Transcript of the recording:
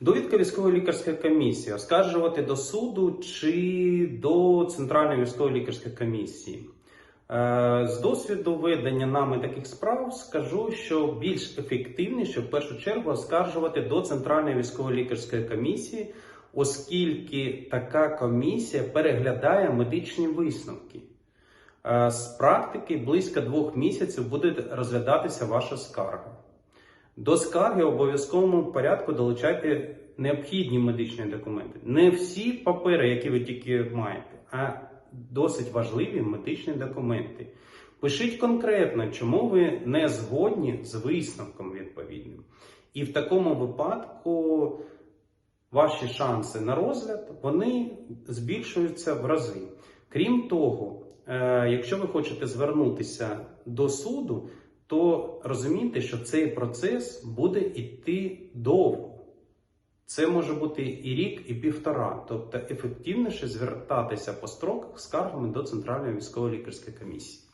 Довідка військової лікарської комісії оскаржувати до суду чи до Центральної військової лікарської комісії. Е, З досвіду ведення нами таких справ скажу, що більш ефективніше в першу чергу оскаржувати до Центральної військової лікарської комісії, оскільки така комісія переглядає медичні висновки. Е, З практики близько двох місяців буде розглядатися ваша скарга. До скарги в обов'язковому порядку долучайте необхідні медичні документи. Не всі папери, які ви тільки маєте, а досить важливі медичні документи. Пишіть конкретно, чому ви не згодні з висновком відповідним. І в такому випадку ваші шанси на розгляд вони збільшуються в рази. Крім того, е, якщо ви хочете звернутися до суду, то розумійте, що цей процес буде йти довго. Це може бути і рік, і півтора. Тобто ефективніше звертатися по строках скаргами до Центральної військово-лікарської комісії.